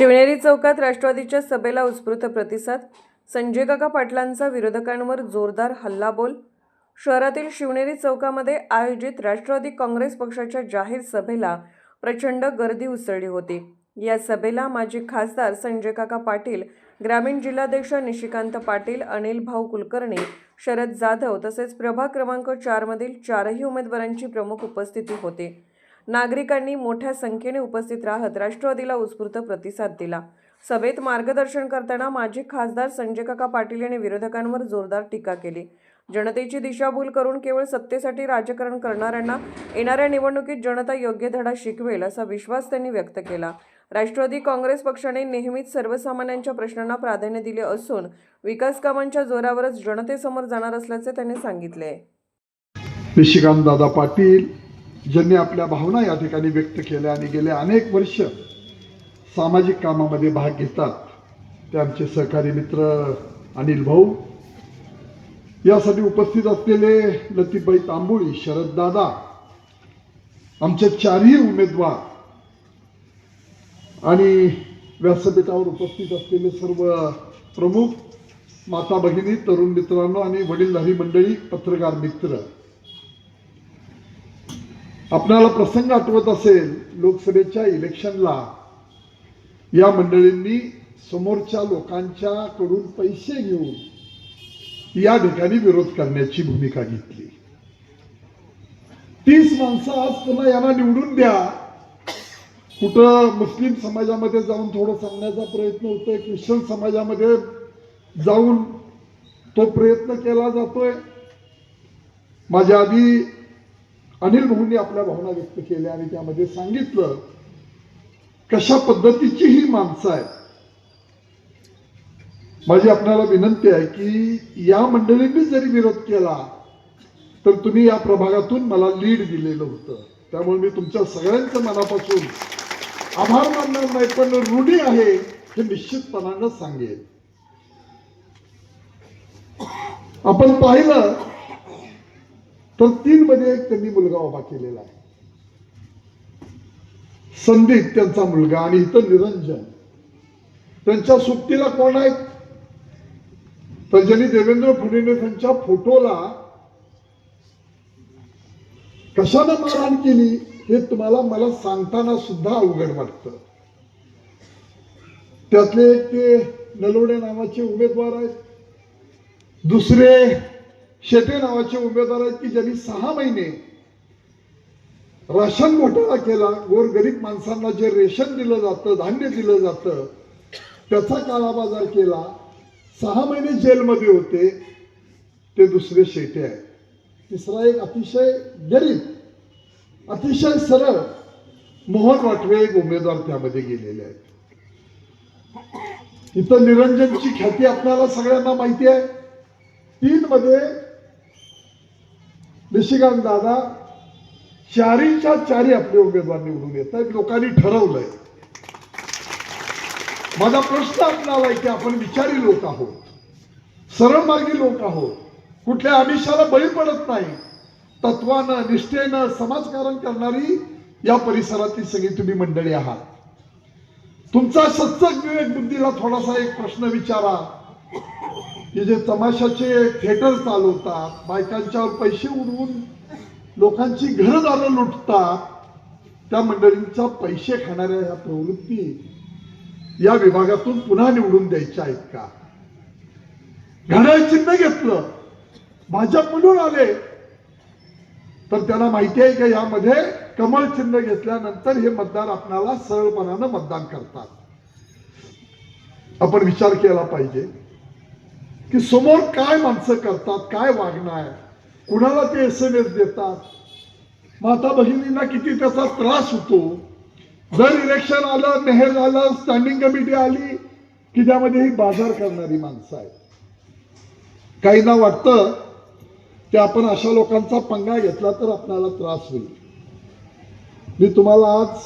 शिवनेरी चौकात राष्ट्रवादीच्या सभेला उत्स्फूर्त प्रतिसाद. संजय काका पाटलांचा विरोधकांवर जोरदार हल्लाबोल. शहरातील शिवनेरी चौकामध्ये आयोजित राष्ट्रवादी काँग्रेस पक्षाच्या जाहीर सभेला प्रचंड गर्दी उसळली होती. या सभेला माजी खासदार संजय काका पाटील ग्रामीण जिल्हाध्यक्ष निशिकांत पाटील अनिल भाऊ कुलकर्णी शरद जाधव तसेच प्रभाग क्रमांक चारमधील चारही उमेदवारांची प्रमुख उपस्थिती होती. नागरिकांनी मोठ्या संख्येने उपस्थित राहत राष्ट्रवादीला उत्स्फूर्त प्रतिसाद दिला. सभेत मार्गदर्शन करताना माजी खासदार संजय काका पाटील यांनी विरोधकांवर जोरदार टीका केली. जनतेची दिशाभूल करून केवळ सत्तेसाठी राजकारण करणाऱ्यांना येणाऱ्या निवडणुकीत जनता योग्य धडा शिकवेल असा विश्वास त्यांनी व्यक्त केला. राष्ट्रवादी काँग्रेस पक्षाने नेहमीच सर्वसामान्यांच्या प्रश्नांना प्राधान्य दिले असून विकास कामांच्या जोरावरच जनतेसमोर जाणार असल्याचे त्यांनी सांगितले. निशिकांत दादा पाटील ज्यांनी आपल्या भावना या ठिकाणी व्यक्त केल्या आणि गेले अनेक वर्ष सामाजिक कामामध्ये भाग घेतात. ते आमचे सहकारी मित्र अनिल भाऊ. यासाठी उपस्थित असलेले लतीफबाई तांबोळी शरददादा आमचे चारही उमेदवार आणि व्यासपीठावर उपस्थित असलेले सर्व प्रमुख माता भगिनी तरुण मित्रांनो आणि वडीलधारी मंडळी पत्रकार मित्र. आपणाला प्रसंग आठवत असेल लोकसभेच्या इलेक्शनला या मंडळींनी समोरच्या लोकांच्या कडून पैसे घेऊन या ठिकाणी विरोध करण्याची भूमिका घेतली. तीस माणसं आज पुन्हा यांना निवडून द्या. कुठं मुस्लिम समाजामध्ये जाऊन थोडं सांगण्याचा प्रयत्न होतोय ख्रिश्चन समाजामध्ये जाऊन तो प्रयत्न केला जातोय. माझ्या आधी अनिल भाऊंनी आपल्या भावना व्यक्त केल्या आणि त्यामध्ये सांगितलं कशा पद्धतीची ही माणसं आहेत. माझी आपल्याला विनंती आहे की या मंडळींनी जरी विरोध केला तर तुम्ही या प्रभागातून मला लीड दिलेलं होतं. त्यामुळे मी तुमच्या सगळ्यांच्या मनापासून आभार मानणार नाही पण रूढी आहे हे निश्चितपणानं सांगेल आपण पाहिलं तर तीन मध्ये एक त्यांनी मुलगा उभा केलेला आहे. संदीप त्यांचा मुलगा आणि इथं निरंजन. त्यांच्या सुट्टीला कोण आहेत? तर ज्यांनी देवेंद्र फडणवीस यांच्या फोटोला कशानं मारहाण केली हे तुम्हाला मला सांगताना सुद्धा अवघड वाटतं. त्यातले एक ते नलवडे नावाचे उमेदवार आहेत. दुसरे शेटे नावाचे उमेदवार आहेत की ज्यांनी सहा महिने राशन घोटाळा केला गोरगरीब माणसांना जे रेशन दिलं जातं धान्य दिलं जातं त्याचा काळाबाजार केला सहा महिने जेलमध्ये होते ते दुसरे शेटे आहेत. तिसरा एक अतिशय गरीब अतिशय सरळ मोहन वाटवे एक उमेदवार त्यामध्ये गेलेले आहेत. इथं निरंजनची ख्याती आपल्याला सगळ्यांना माहिती आहे. तीन मध्ये निशिकांत दादा चारीच्या चारी आपले उमेदवार निवडून येत आहेत. लोकांनी ठरवलंय. माझा प्रश्न आपल्याला आहे की आपण विचारी लोक आहोत. सरळ मार्गी लोक आहोत. कुठल्या आमिषाला बळी पडत नाही. तत्वानं निष्ठेनं समाजकारण करणारी या परिसरातील सगळी तुम्ही मंडळी आहात. तुमचा सच्चक विवेक बुद्धीला थोडासा एक प्रश्न विचारा. हे जे तमाशाचे थिएटर चालवतात बायकांच्यावर पैसे उडवून लोकांची घरदारं लुटतात त्या मंडळींचा पैसे खाणाऱ्या या प्रवृत्ती या विभागातून पुन्हा निवडून द्यायच्या आहेत का? घड्याळ चिन्ह घेतलं. भाजप म्हणून आले. तर त्यांना माहिती आहे का यामध्ये कमळ चिन्ह घेतल्यानंतर हे मतदार आपणाला सरळपणानं मतदान करतात. आपण विचार केला पाहिजे. की समोर काय माणसं करतात काय वागणार? कुणाला ते एस एम एस देतात? माता भगिनींना किती त्याचा त्रास होतो? जर इलेक्शन आलं मेहर आलं स्टँडिंग कमिटी आली की त्यामध्ये ही बाजार करणारी माणसं आहेत. काहींना वाटतं की आपण अशा लोकांचा पंगा घेतला तर आपल्याला त्रास होईल. मी तुम्हाला आज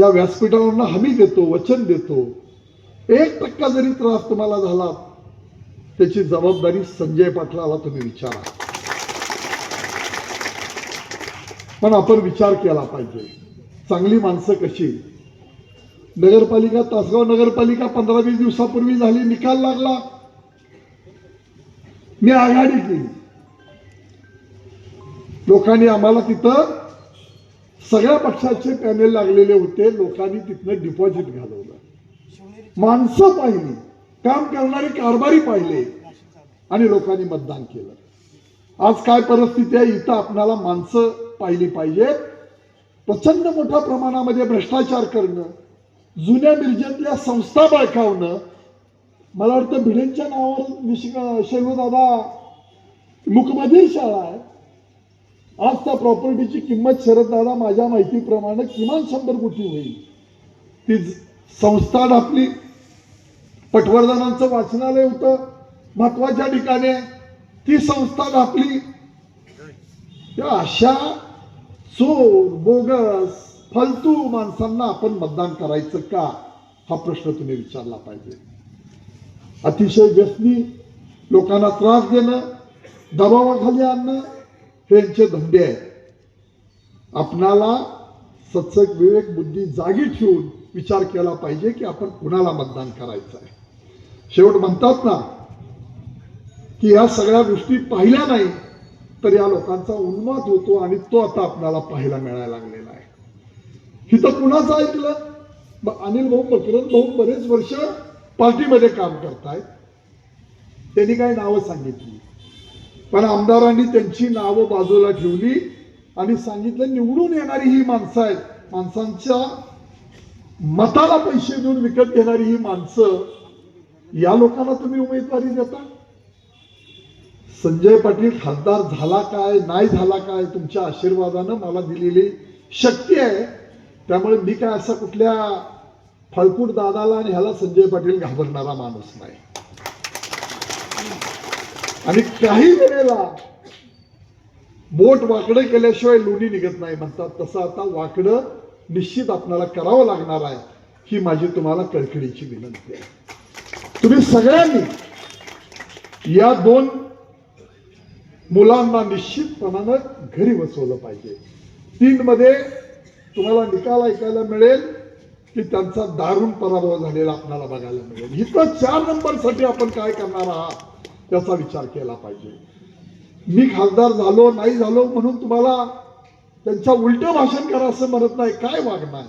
या व्यासपीठावरनं हमी देतो वचन देतो. एक टक्का जरी त्रास तुम्हाला झाला त्याची जबाबदारी संजय पाटलाला तुम्ही विचारा. पण आपण विचार केला पाहिजे. चांगली माणसं कशी? नगरपालिका तासगाव नगरपालिका पंधरा वीस दिवसापूर्वी झाली निकाल लागला. मी आघाडी केली. लोकांनी आम्हाला तिथं सगळ्या पक्षाचे पॅनेल लागलेले होते लोकांनी तिथनं डिपॉझिट घालवलं. माणसं पाहिली. काम करणारे कारभारी पाहिले. आणि लोकांनी मतदान केलं. आज काय परिस्थिती आहे इथं आपणाला माणसं पाहिली पाहिजेत. प्रचंड मोठ्या प्रमाणामध्ये भ्रष्टाचार करणं जुन्या मिरजेतल्या संस्था बळकावणं मला वाटतं भिडेंच्या नावावर विश- शेलूदादा शाळा आहे. आज त्या प्रॉपर्टीची किंमत शरददादा माझ्या माहितीप्रमाणे किमान शंभर कोटी होईल. ती संस्था डापली पटवर्धनांचं वाचनालय होतं. महत्त्वाच्या ठिकाणी ती संस्था डापली अशा चोर बोगस फालतू माणसांना आपण मतदान करायचं का? हा प्रश्न तुम्ही विचारला पाहिजे. अतिशय व्यसनी लोकांना त्रास देणं दबावाखाली आणणं हे यांचे धंदे आहेत. आपणाला सत्सक विवेक बुद्धी जागी ठेवून विचार केला पाहिजे की आपण कुणाला मतदान करायचं आहे? शेवट म्हणतात ना की या सगळ्या गोष्टी पाहिल्या नाही तर या लोकांचा उन्माद होतो आणि तो आता आपल्याला पाहायला मिळायला लागलेला आहे. हिथं कुणाचं ऐकलं? अनिल भाऊ मकरंद भाऊ बरेच वर्ष पार्टीमध्ये काम करतायत. त्यांनी काही नावं सांगितली. पण आमदारांनी त्यांची नावं बाजूला ठेवली आणि सांगितलं निवडून येणारी ही माणसं आहेत. माणसांच्या मताला पैसे देऊन विकत घेणारी ही माणसं या लोकांना तुम्ही उमेदवारी देता? संजय पाटील खासदार झाला काय नाही झाला काय तुमच्या आशीर्वादानं मला दिलेली शक्ती आहे. त्यामुळे मी काय असा कुठल्या फळकूट दादाला आणि ह्याला संजय पाटील घाबरणारा माणूस नाही. आणि काही वेळेला बोट वाकडं केल्याशिवाय लोणी निघत नाही म्हणतात. तसं आता वाकडं निश्चित आपल्याला करावं लागणार आहे ही माझी तुम्हाला कळकळीची विनंती आहे. तुम्ही सगळ्यांनी या दोन मुलांना निश्चितपणानं घरी बसवलं पाहिजे. तीन मध्ये तुम्हाला निकाल ऐकायला मिळेल की त्यांचा दारुण पराभव झालेला आपल्याला बघायला मिळेल. इथं चार नंबरसाठी आपण काय करणार आहात त्याचा विचार केला पाहिजे. मी खासदार झालो नाही झालो म्हणून तुम्हाला त्यांच्या उलट भाषण करा असं म्हणत नाही. काय वागणार?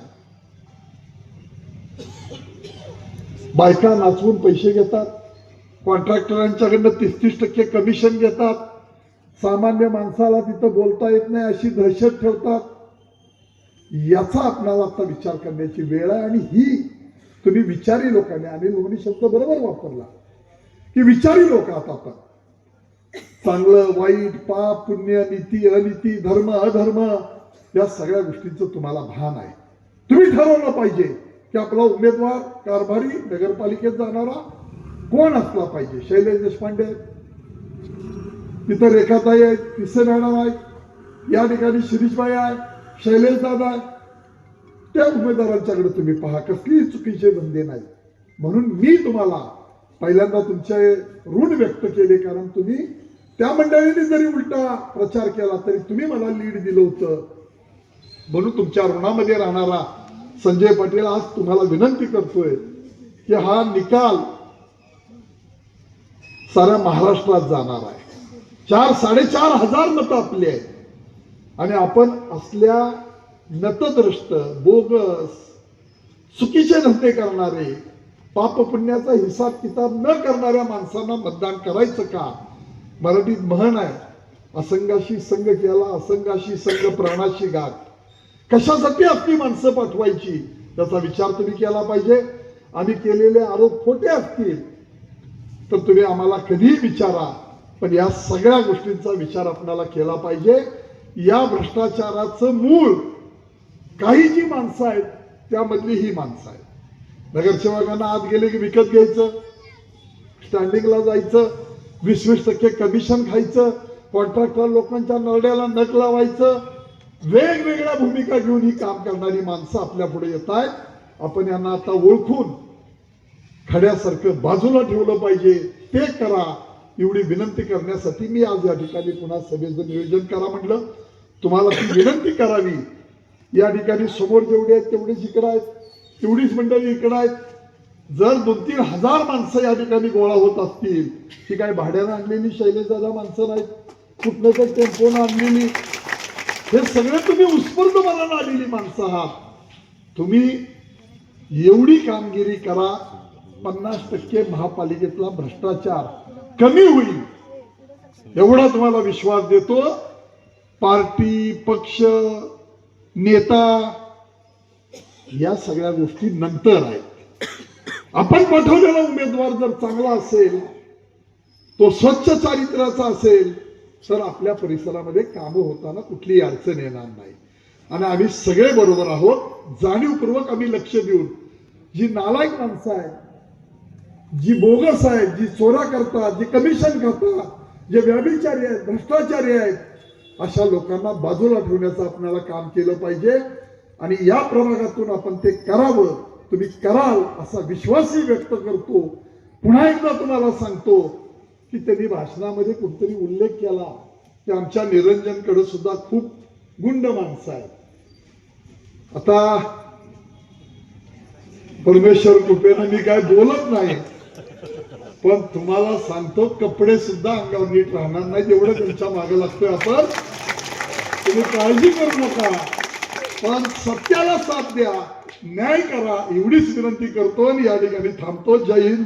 बायका नाचवून पैसे घेतात. कॉन्ट्रॅक्टरांच्याकडनं तीस तीस टक्के कमिशन घेतात. सामान्य माणसाला तिथं बोलता येत नाही अशी दहशत ठेवतात. याचा आपल्याला आता विचार करण्याची वेळ आहे आणि ही तुम्ही विचारी लोकांनी आणि लोकांनी शब्द बरोबर वापरला. की विचारी लोक आहात आपण. चांगलं वाईट पाप पुण्य नीती अनिती धर्म अधर्म या सगळ्या गोष्टींचं तुम्हाला भान आहे. तुम्ही ठरवलं पाहिजे. की आपला उमेदवार कारभारी नगरपालिकेत जाणारा कोण असला पाहिजे? शैलेश देशपांडे तिथं रेखाताई आहेत पिसे मॅडम आहेत. या ठिकाणी शिरीषबाई आहे शैलेश दादा त्या उमेदवारांच्याकडे तुम्ही पहा कसली चुकीचे धंदे नाही. म्हणून मी तुम्हाला पहिल्यांदा तुमचे ऋण व्यक्त केले कारण तुम्ही त्या मंडळीने जरी उलटा प्रचार केला तरी तुम्ही मला लीड दिलं होतं. म्हणून तुमच्या ऋणामध्ये राहणारा संजय पाटील आज तुम्हाला विनंती करतोय की हा निकाल साऱ्या महाराष्ट्रात जाणार आहे. चार साडेचार हजार मतं आपली आहेत. आणि आपण असल्या नतद्रष्ट बोगस चुकीचे धंदे करणारे पाप पुण्याचा हिसाब किताब न करणाऱ्या माणसांना मतदान करायचं का? मराठीत म्हण आहे असंगाशी संघ केला असंगाशी संघ प्राणाशी गाठ कशासाठी आपली माणसं पाठवायची? त्याचा विचार तुम्ही केला पाहिजे. आणि केलेले आरोप खोटे असतील तर तुम्ही आम्हाला कधीही विचारा. पण या सगळ्या गोष्टींचा विचार आपल्याला केला पाहिजे. या भ्रष्टाचाराचं मूळ काही जी माणसं आहेत त्यामधली ही माणसं आहेत. नगरसेवकांना आत गेले की विकत घ्यायचं स्टँडिंगला जायचं वीस वीस टक्के कमिशन खायचं कॉन्ट्रॅक्टर लोकांच्या नरड्याला नख लावायचं वेगवेगळ्या भूमिका घेऊन ही काम करणारी माणसं आपल्या पुढे येत आहेत. आपण यांना आता ओळखून खड्यासारखं बाजूला ठेवलं पाहिजे. ते करा. एवढी विनंती करण्यासाठी मी आज या ठिकाणी पुन्हा सभेचं नियोजन करा म्हटलं. तुम्हाला ती विनंती करावी. या ठिकाणी समोर जेवढे आहेत तेवढेच इकडं आहेत. एवढीच मंडळी इकडं आहेत. जर दोन तीन हजार माणसं या ठिकाणी गोळा होत असतील ती काय भाड्यानं आणलेली शैलेशदादा माणसं नाहीत. कुठनं तर टेम्पोनं आणलेली. हे सगळे तुम्ही उत्स्फूर्त मनानं आलेली माणसं आहात. तुम्ही एवढी कामगिरी करा पन्नास टक्के महापालिकेतला भ्रष्टाचार कमी होईल. एवढा तुम्हाला विश्वास देतो. पार्टी पक्ष नेता या सगळ्या गोष्टी नंतर आहेत. आपण पाठवलेला उमेदवार जर चांगला असेल तो स्वच्छ चारित्र्याचा असेल सर आपल्या परिसरामध्ये कामं होताना कुठलीही अडचण येणार नाही. आणि आम्ही सगळे बरोबर आहोत. जाणीवपूर्वक आम्ही लक्ष देऊन जी नालायक माणसं आहेत जी बोगस आहेत जी चोरा करतात जी कमिशन करतात जे व्याभिचारी आहेत भ्रष्टाचारी आहेत अशा लोकांना बाजूला ठेवण्याचं आपल्याला काम केलं पाहिजे. आणि या प्रभागातून आपण ते करावं तुम्ही कराल असा विश्वासही व्यक्त करतो. पुन्हा एकदा तुम्हाला सांगतो की त्यांनी भाषणामध्ये कुठतरी उल्लेख केला की आमच्या निरंजनकडे सुद्धा खूप गुंड माणसं आहेत. आता परमेश्वर कृपेनं मी काय बोलत नाही पण तुम्हाला सांगतो कपडे सुद्धा अंगावर नीट राहणार नाही एवढं त्यांच्या मागे लागतोय आपण. तुम्ही काळजी करू नका पण सत्याला साथ द्या न्याय करा एवढीच विनंती करतो आणि या ठिकाणी थांबतो. जय हिंद.